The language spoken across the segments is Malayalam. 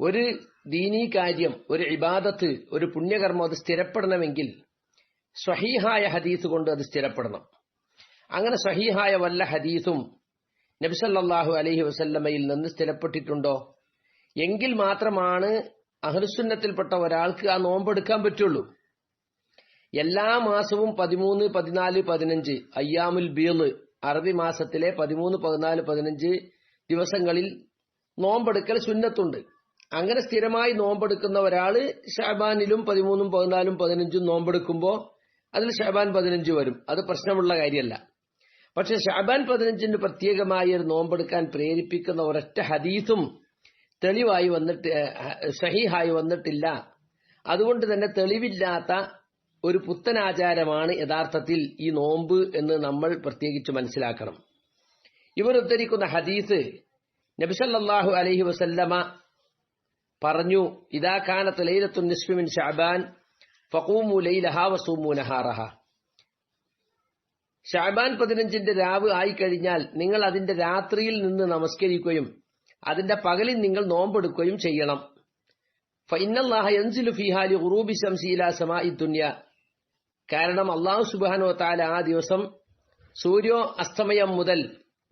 ഒരു ദീനീ കാര്യം ഒരു ഇബാദത്ത് ഒരു പുണ്യകർമ്മം അത് സ്ഥിരപ്പെടണമെങ്കിൽ സ്വഹീഹായ ഹദീസ് കൊണ്ട് അത് സ്ഥിരപ്പെടണം. അങ്ങനെ സ്വഹീഹായ വല്ല ഹദീസും നബിസല്ലാഹു അലഹി വസല്ലമയിൽ നിന്ന് സ്ഥിരപ്പെട്ടിട്ടുണ്ടോ? എങ്കിൽ മാത്രമാണ് അഹ്ലുസുന്നത്തിൽപ്പെട്ട ഒരാൾക്ക് ആ നോമ്പെടുക്കാൻ പറ്റുള്ളൂ. എല്ലാ മാസവും പതിമൂന്ന് പതിനാല് പതിനഞ്ച് അയ്യാമുൽ ബീൾ അറബി മാസത്തിലെ പതിമൂന്ന് പതിനാല് പതിനഞ്ച് ദിവസങ്ങളിൽ നോമ്പെടുക്കൽ സുന്നത്തുണ്ട്. അങ്ങനെ സ്ഥിരമായി നോമ്പെടുക്കുന്ന ഒരാൾ ഷാബാനിലും പതിമൂന്നും പതിനാലും പതിനഞ്ചും നോമ്പെടുക്കുമ്പോൾ അതിൽ ഷാബാൻ പതിനഞ്ച് വരും. അത് പ്രശ്നമുള്ള കാര്യമല്ല. പക്ഷെ ഷാബാൻ പതിനഞ്ചിന് പ്രത്യേകമായി ഒരു നോമ്പെടുക്കാൻ പ്രേരിപ്പിക്കുന്ന ഒരൊറ്റ ഹദീസും തെളിവായി വന്നിട്ട് സഹീഹായി വന്നിട്ടില്ല. അതുകൊണ്ട് തന്നെ തെളിവില്ലാത്ത ഒരു പുത്തൻ ആചാരമാണ് യഥാർത്ഥത്തിൽ ഈ നോമ്പ് എന്ന് നമ്മൾ പ്രത്യേകിച്ച് മനസ്സിലാക്കണം. ഇവർ ഉദ്ധരിക്കുന്ന ഹദീസ് നബിസല്ലാഹു അലഹി വസല്ലമ പറഞ്ഞു ഇതാ കാനത്ത് ലൈലത്തു നിസ്ഫിമിൻ ഷാബാൻ ഫഖൂമു ലൈലഹ വസൂമു നഹാറഹ. ഷാബാൻ പതിനഞ്ചിന്റെ രാവ് ആയിക്കഴിഞ്ഞാൽ നിങ്ങൾ അതിന്റെ രാത്രിയിൽ നിന്ന് നമസ്കരിക്കുകയും അതിന്റെ പകലിൽ നിങ്ങൾ നോമ്പെടുക്കുകയും ചെയ്യണം. കാരണം അള്ളാഹു സുബാനോ താല ആ ദിവസം സൂര്യോ അസ്തമയം മുതൽ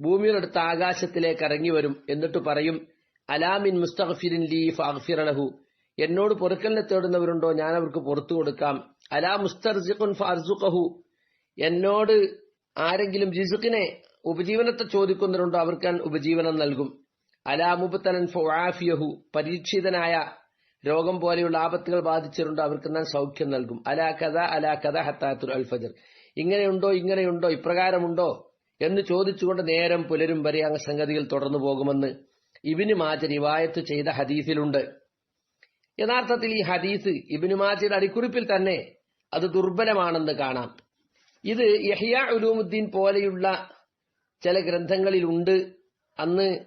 ഭൂമിയുടെ ആകാശത്തിലേക്ക് ഇറങ്ങി വരും എന്നിട്ട് പറയും അലാമിൻ മുസ്തഗ്ഫിരിൻ ലീ ഫഅഗ്ഫിറലഹു എന്നോട് പൊറുക്കലിനെ തേടുന്നവരുണ്ടോ? ഞാൻ അവർക്ക് പുറത്തു കൊടുക്കാം. അലാ മുസ്തർസിഖുൻ ഫർസുഖഹു. എന്നോട് ആരെങ്കിലും റിസുഖിനെ ഉപജീവനത്തെ ചോദിക്കുന്നവരുണ്ടോ? അവർക്ക് ഉപജീവനം നൽകും. അലാ മുബത്തലൻ ഫുആഫിയഹു. പരീക്ഷിതനായ രോഗം പോലെയുള്ള ആപത്തുകൾ ബാധിച്ചിട്ടുണ്ടോ അവർക്ക് ഞാൻ സൗഖ്യം നൽകും. അലാ കഥ അലാ കഥ ഹത്താത്തുൽ ഇങ്ങനെ ഇങ്ങനെയുണ്ടോ ഇങ്ങനെയുണ്ടോ? ഇപ്രകാരമുണ്ടോ? എന്ന് ചോദിച്ചുകൊണ്ട് നേരം പുലരും വരെ അങ്ങ് സംഗതിയിൽ തുടർന്നു പോകുമെന്ന് ഇബിന് മാജ റിവായത്ത് ചെയ്ത ഹദീസിലുണ്ട്. യഥാർത്ഥത്തിൽ ഈ ഹദീസ് ഇബിന് മാജയുടെ അടിക്കുറിപ്പിൽ തന്നെ അത് ദുർബലമാണെന്ന് കാണാം. ഇത് യഹിയ ഉലൂമുദ്ദീൻ പോലെയുള്ള ചില ഗ്രന്ഥങ്ങളിലുണ്ട്. അന്ന്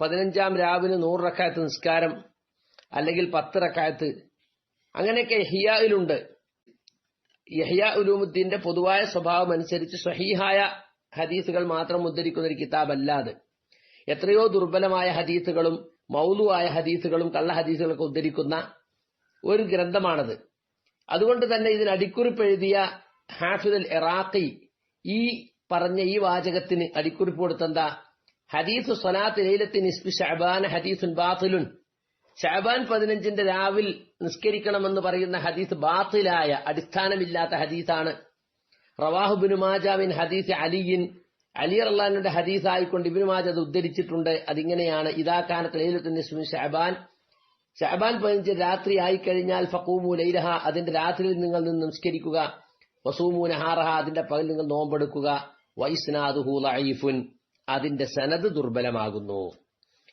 പതിനഞ്ചാം രാവിന് നൂറ് റക്കായത്ത് നിസ്കാരം അല്ലെങ്കിൽ പത്ത് റക്കായത്ത് അങ്ങനെയൊക്കെ യഹിയയിലുണ്ട്. യഹിയ ഉലൂമുദ്ദീന്റെ പൊതുവായ സ്വഭാവം അനുസരിച്ച് സഹീഹായ ഹദീസുകൾ മാത്രം ഉദ്ധരിക്കുന്ന ഒരു കിതാബല്ലാതെ എത്രയോ ദുർബലമായ ഹദീസുകളും മൗലുവായ ഹദീസുകളും കള്ള ഹദീസുകളൊക്കെ ഉദ്ധരിക്കുന്ന ഒരു ഗ്രന്ഥമാണത്. അതുകൊണ്ട് തന്നെ ഇതിന് അടിക്കുറിപ്പ് എഴുതിയ ഹാഫിദുൽ ഇറാഖി ഈ പറഞ്ഞ ഈ വാചകത്തിന് അടിക്കുറിപ്പ് കൊടുത്തെന്താ? ഹദീസു സലാത്ത് ലൈലത്തിൻ ഇസ്ബി ഷഹബാൻ ഹദീസുൻ ബാത്തിലുൻ. ഷഅബാൻ പതിനഞ്ചിന്റെ രാവിൽ നിസ്കരിക്കണമെന്ന് പറയുന്ന ഹദീസ് ബാത്തിലായ അടിസ്ഥാനമില്ലാത്ത ഹദീസാണ്. റവാഹു ബിനു മാജാവിൻ ഹദീസ് അലിയിൻ അലി അള്ളഹാനുടെ ഹദീസായിക്കൊണ്ട് ഇവരുമാജ് അത് ഉദ്ധരിച്ചിട്ടുണ്ട്. അതിങ്ങനെയാണ് ഇതാ കാനത്ത് ലൈലത്തിന്റെ ഷഹബാൻ ഷഅബാൻ. പതിനഞ്ച് രാത്രി ആയിക്കഴിഞ്ഞാൽ ഫക്കൂമു ലൈലഹ അതിന്റെ രാത്രിയിൽ നിങ്ങൾ നിന്ന് നിസ്കരിക്കുക. വസൂമു നഹാറഹ അതിന്റെ പകൽ നിങ്ങൾ നോമ്പെടുക്കുക. വൈസ്നാദുഹു ലൈഫുൻ അതിന്റെ സനത് ദുർബലമാകുന്നു.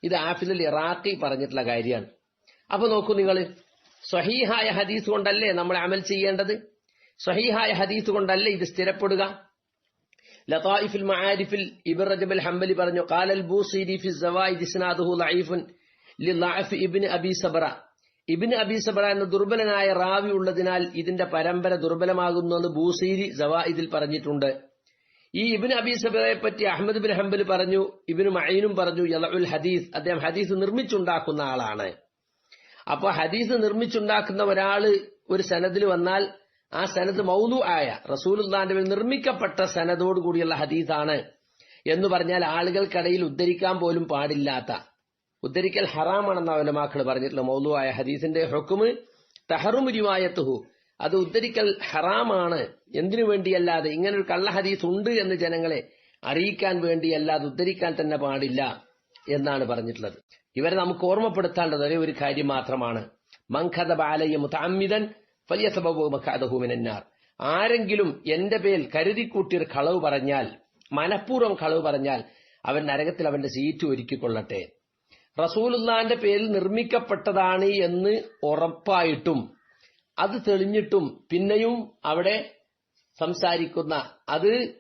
ഇത് ആഫിദുൽ ഇറാഖി പറഞ്ഞിട്ടുള്ള കാര്യമാണ്. അപ്പൊ നോക്കൂ നിങ്ങൾ സ്വഹീഹായ ഹദീസ് കൊണ്ടല്ലേ നമ്മൾ അമൽ ചെയ്യേണ്ടത്? സ്വഹീഹായ ഹദീസ് കൊണ്ടല്ലേ ഇത് സ്ഥിരപ്പെടുക? ലതായിഫുൽ മആരിഫിൽ ഇബ്ൻ റജബ് അൽ ഹംബലി പറഞ്ഞു ഖാലൽ ബൂസീരി ഫി സവായിദ് ഇസ്നാദുഹു ലഈഫുൻ ലിളഅഫ് ഇബ്ൻ അബി സബറ. ഇബിന് അബി സബറ എന്ന ദുർബലനായ റാവി ഉള്ളതിനാൽ ഇതിന്റെ പരമ്പര ദുർബലമാകുന്നു എന്ന് ബൂസീരി സവായിദിൽ പറഞ്ഞിട്ടുണ്ട്. ഈ ഇബ്നു അബി സബറയെ പറ്റി അഹമ്മദ് ബിൻ ഹംബൽ പറഞ്ഞു ഇബിന് മൈനും പറഞ്ഞു യലഉൽ ഹദീസ്. അദ്ദേഹം ഹദീസ് നിർമ്മിച്ചുണ്ടാക്കുന്ന ആളാണ്. അപ്പോൾ ഹദീസ് നിർമ്മിച്ചുണ്ടാക്കുന്ന ഒരാൾ ഒരു സനദിൽ വന്നാൽ ആ സനത് മൗലു ആയ റസൂലുല്ലാന്റെ നിർമ്മിക്കപ്പെട്ട സനദോട് കൂടിയുള്ള ഹദീസാണ്. എന്ന് പറഞ്ഞാൽ ആളുകൾക്കിടയിൽ ഉദ്ധരിക്കാൻ പോലും പാടില്ലാത്ത ഉദ്ധരിക്കൽ ഹറാമാണെന്ന അവലമാക്കൾ പറഞ്ഞിട്ടുള്ള മൗലു ആയ ഹദീസിന്റെ ഹുക്കുമ് തഹറുമുരിവായത്തുഹു അത് ഉദ്ധരിക്കൽ ഹറാമാണ്. എന്തിനു വേണ്ടിയല്ലാതെ? ഇങ്ങനെ ഒരു കള്ള ഹദീസ് ഉണ്ട് എന്ന് ജനങ്ങളെ അറിയിക്കാൻ വേണ്ടിയല്ലാതെ ഉദ്ധരിക്കാൻ തന്നെ പാടില്ല എന്നാണ് പറഞ്ഞിട്ടുള്ളത്. ഇവരെ നമുക്ക് ഓർമ്മപ്പെടുത്തേണ്ടത് ഒരേ ഒരു കാര്യം മാത്രമാണ്. മങ്കഥ ബാലയ്യ മുതാമിതൻ വലിയ സബബുമഖാദഹുമിനാർ ആരെങ്കിലും എന്റെ പേരിൽ കരുതിക്കൂട്ടിയൊരു കളവ് പറഞ്ഞാൽ മനഃപൂർവം കളവ് പറഞ്ഞാൽ അവൻ നരകത്തിൽ അവന്റെ സീറ്റ് ഒരുക്കിക്കൊള്ളട്ടെ. റസൂലുല്ലാന്റെ പേരിൽ നിർമ്മിക്കപ്പെട്ടതാണ് എന്ന് ഉറപ്പായിട്ടും അത് തെളിഞ്ഞിട്ടും പിന്നെയും അവിടെ സംസാരിക്കുന്ന അത്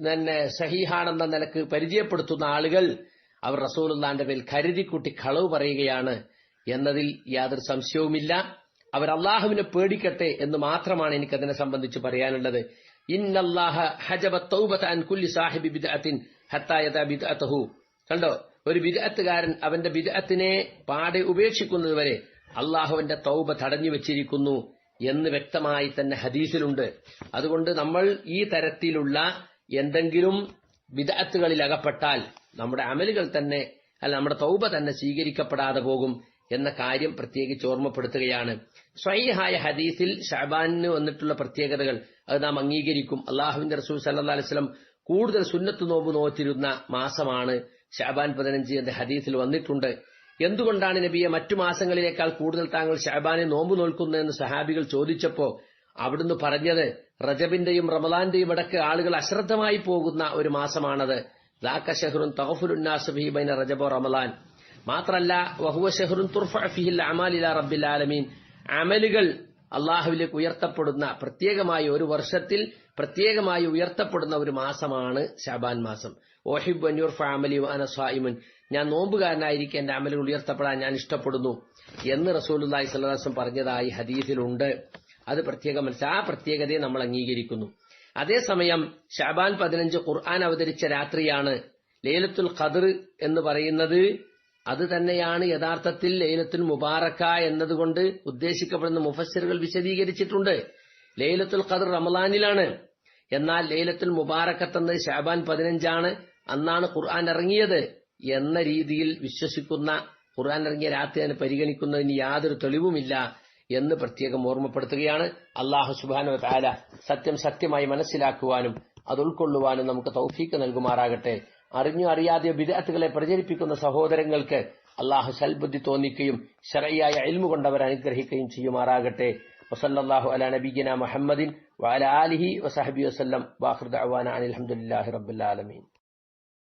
തന്നെ സഹീഹാണെന്ന നിലയ്ക്ക് പരിചയപ്പെടുത്തുന്ന ആളുകൾ അവർ റസൂലുല്ലാന്റെ പേരിൽ കരുതിക്കൂട്ടി കളവ് പറയുകയാണ് എന്നതിൽ യാതൊരു സംശയവുമില്ല. അവർ അള്ളാഹുവിനെ പേടിക്കട്ടെ എന്ന് മാത്രമാണ് എനിക്ക് അതിനെ സംബന്ധിച്ച് പറയാനുള്ളത്. കണ്ടോ? ഒരു വിദഗത്തുകാരൻ അവന്റെ വിദഗത്തിനെ പാടെ ഉപേക്ഷിക്കുന്നതുവരെ അള്ളാഹുവിന്റെ തൗബ തടഞ്ഞു വെച്ചിരിക്കുന്നു എന്ന് വ്യക്തമായി തന്നെ ഹദീസിലുണ്ട്. അതുകൊണ്ട് നമ്മൾ ഈ തരത്തിലുള്ള എന്തെങ്കിലും വിദഗത്തുകളിൽ അകപ്പെട്ടാൽ നമ്മുടെ അമലുകൾ തന്നെ അല്ല നമ്മുടെ തൗബ തന്നെ സ്വീകരിക്കപ്പെടാതെ പോകും. എന്ന കാര്യം പ്രത്യേകിച്ച് ഓർമ്മപ്പെടുത്തുകയാണ്. സ്വൈഹായ ഹദീസിൽ ഷാബാനിന് വന്നിട്ടുള്ള പ്രത്യേകതകൾ അത് നാം അംഗീകരിക്കും. അള്ളാഹുവിന്റെ റസൂൽ സല്ലാ അലിസ്ലം കൂടുതൽ സുന്നത്ത് നോമ്പ് നോറ്റിരുന്ന മാസമാണ്. ഷാബാൻ പതിനഞ്ച് എന്ന ഹദീസിൽ വന്നിട്ടുണ്ട്. എന്തുകൊണ്ടാണ് നബിയെ മറ്റു മാസങ്ങളിലേക്കാൾ കൂടുതൽ താങ്കൾ ഷാബാനെ നോമ്പ് നോൽക്കുന്നതെന്ന് സഹാബികൾ ചോദിച്ചപ്പോ അവിടുന്ന് പറഞ്ഞത് റജബിന്റെയും റമദാന്റെയും ഇടയ്ക്ക് ആളുകൾ അശ്രദ്ധമായി പോകുന്ന ഒരു മാസമാണത്. ദാക്ക ഷഹറുൻ തഹഫുലുന്നാസുബൈന റജബോ റമദാൻ. മാത്രല്ല വഹുവ ഷഹറുൻ തുർഫിഹിൽ അമാലില റബ്ബിൽ ആലമീൻ. അമലുകൾ അള്ളാഹുവിലേക്ക് ഉയർത്തപ്പെടുന്ന പ്രത്യേകമായ ഒരു വർഷത്തിൽ പ്രത്യേകമായി ഉയർത്തപ്പെടുന്ന ഒരു മാസമാണ് ഷാബാൻ മാസം. ഓഹിബ് അന്യൂർ ഫാമലി ഞാൻ നോമ്പുകാരനായിരിക്കും എന്റെ അമലുകൾ ഉയർത്തപ്പെടാൻ ഞാൻ ഇഷ്ടപ്പെടുന്നു എന്ന് റസൂലുല്ലാഹി സ്വലാസം പറഞ്ഞതായി ഹദീസിലുണ്ട്. അത് പ്രത്യേകം മനസ്സിൽ ആ പ്രത്യേകതയെ നമ്മൾ അംഗീകരിക്കുന്നു. അതേസമയം ഷാബാൻ പതിനഞ്ച് ഖുർആൻ അവതരിച്ച രാത്രിയാണ്. ലേലത്തുൽ ഖദർ എന്ന് പറയുന്നത് അത് തന്നെയാണ് യഥാർത്ഥത്തിൽ ലൈലത്തുൽ മുബാറക്ക എന്നതുകൊണ്ട് ഉദ്ദേശിക്കപ്പെടുന്ന മുഫസ്സിറുകൾ വിശദീകരിച്ചിട്ടുണ്ട്. ലൈലത്തുൽ ഖദർ റമലാനിലാണ് എന്നാൽ ലൈലത്തുൽ മുബാറക്കത്തെന്ന് ഷാബാൻ പതിനഞ്ചാണ്. അന്നാണ് ഖുർആൻ ഇറങ്ങിയത് എന്ന രീതിയിൽ വിശ്വസിക്കുന്ന ഖുർആൻ ഇറങ്ങിയ രാത്രി അതിനെ പരിഗണിക്കുന്നതിന് യാതൊരു തെളിവുമില്ല എന്ന് പ്രത്യേകം ഓർമ്മപ്പെടുത്തുകയാണ്. അള്ളാഹു സുബാനു താല സത്യം സത്യമായി മനസ്സിലാക്കുവാനും അത് ഉൾക്കൊള്ളുവാനും നമുക്ക് തൗഫീക്ക് നൽകുമാറാകട്ടെ. അറിഞ്ഞു അറിയാതെ വിദഗ്ധകളെ പ്രചരിപ്പിക്കുന്ന സഹോദരങ്ങൾക്ക് അള്ളാഹു സൽബുദ്ധി തോന്നിക്കുകയും ശരയായ അൽമു കൊണ്ടവർ അനുഗ്രഹിക്കുകയും ചെയ്യുമാറാകട്ടെ. വസല്ലാഹു അല നബീന മുഹമ്മദിൻ വഅല ആലിഹി വസഹബി വസ്ലം വാഹൃദ് അവാന അനിൽഹമുല്ലാഹി റബ്ബുലാലമീൻ